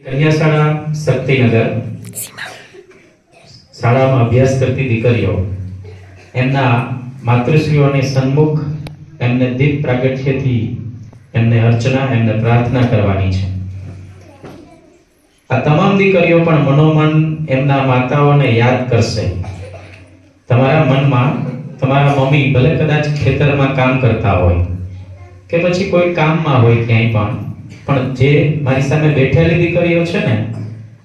કન્યા શાળા શક્તિનગર શાળામાં અભ્યાસ કરતી દીકરીઓ એમના માતૃશ્રીઓની સન્મુખ એમને દીપ પ્રાગટ્યથી એમને અર્ચના એમને પ્રાર્થના કરવાની છે. આ તમામ દીકરીઓ પણ મનોમન એમના માતાઓને યાદ કરશે. તમારા મનમાં તમારા મમ્મી ભલે કદાચ ખેતરમાં કામ કરતા હોય કે પછી કોઈ કામમાં હોય ક્યાંય પણ પણ જે મારી સામે બેઠેલી દીકરીઓ છે ને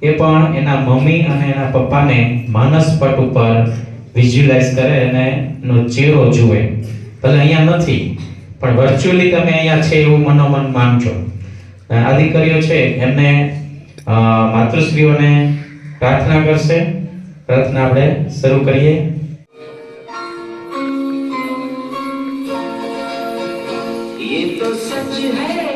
એ પણ એના મમ્મી અને એના પપ્પાને માનસ પટ ઉપર વિઝ્યુલાઇઝ કરે અને એનો ચહેરો જુએ ભલે અહીંયા નથી પણ વર્ચ્યુઅલી તમે અહીંયા છે એવું મનોમન માનજો આ દીકરીઓ છે એમને અ, માતૃશ્રીઓને પ્રાર્થના કરશે પ્રાર્થના આપણે શરૂ કરીએ ये तो सच है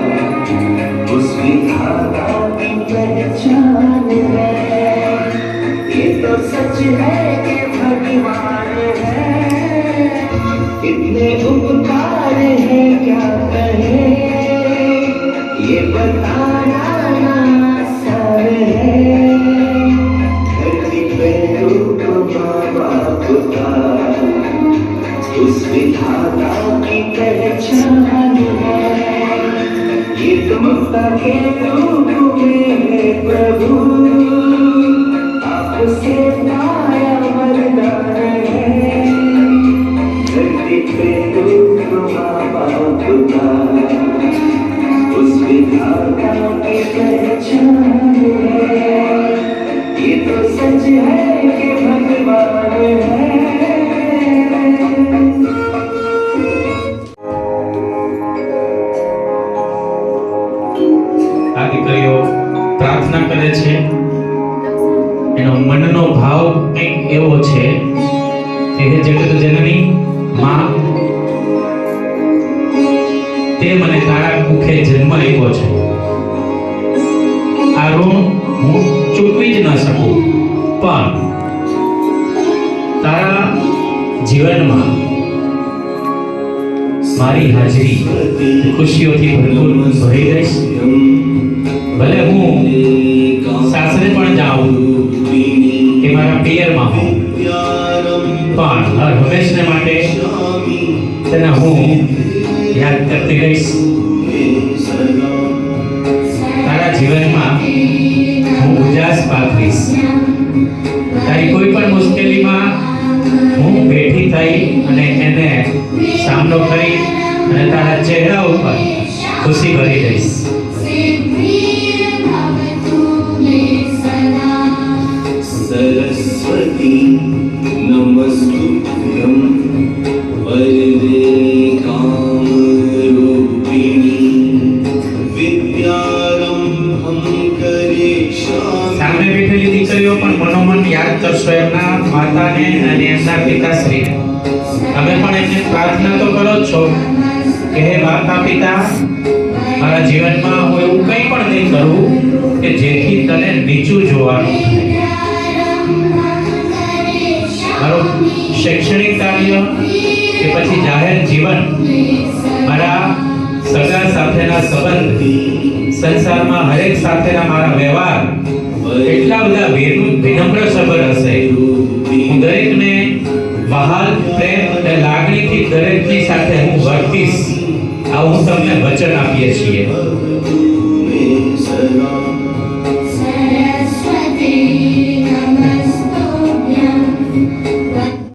का उस विधाता की है। के प्रभु आपसे पाया वरदान કરે છે? એનો મનનો ભાવ કંઈક એવો છે કે હે જગત જનની માં. તે મને તારા મુખે જન્મ આપ્યો છે. આ ઋણ હું ચૂકવી જ ન શકું, પણ તારા જીવનમાં મારી હાજરી ખુશીઓથી ભરપૂર ભરી દઈશ. ભલે હું મારા પિયરમાં હોઉં. પણ હર હંમેશને માટે તેને હું યાદ કરતી રહીશ. તારા જીવનમાં હું ઉજાસ પાથરીશ. તારી કોઈ પણ મુશ્કેલીમાં હું બેઠી થઈ અને એને સામનો કરી અને તારા ચહેરા ઉપર ખુશી ભરી દઈશ. સામે બેઠેલી દીકરીઓ પણ મનોમન યાદ કરશો એમના માતાને અને એમના પિતાશ્રીને. તમે પણ એમને પ્રાર્થના તો કરો છો કે હે માતા પિતા, મારા જીવનમાં હું એવું કંઈ પણ નહીં કરું કે જેથી તને નીચું જોવાનું મારું શૈક્ષણિક કાર્ય કે પછી જાહેર જીવન, મારા સગા સાથેના સંબંધ, સંસારમાં હરેક સાથેના મારા વ્યવહાર એટલા બધા વિનમ્ર સબર હશે. હું દરેકને વહાલ પ્રેમ અને લાગણીથી દરેકની સાથે હું વર્તીશ. આવું તમને વચન આપીએ છીએ.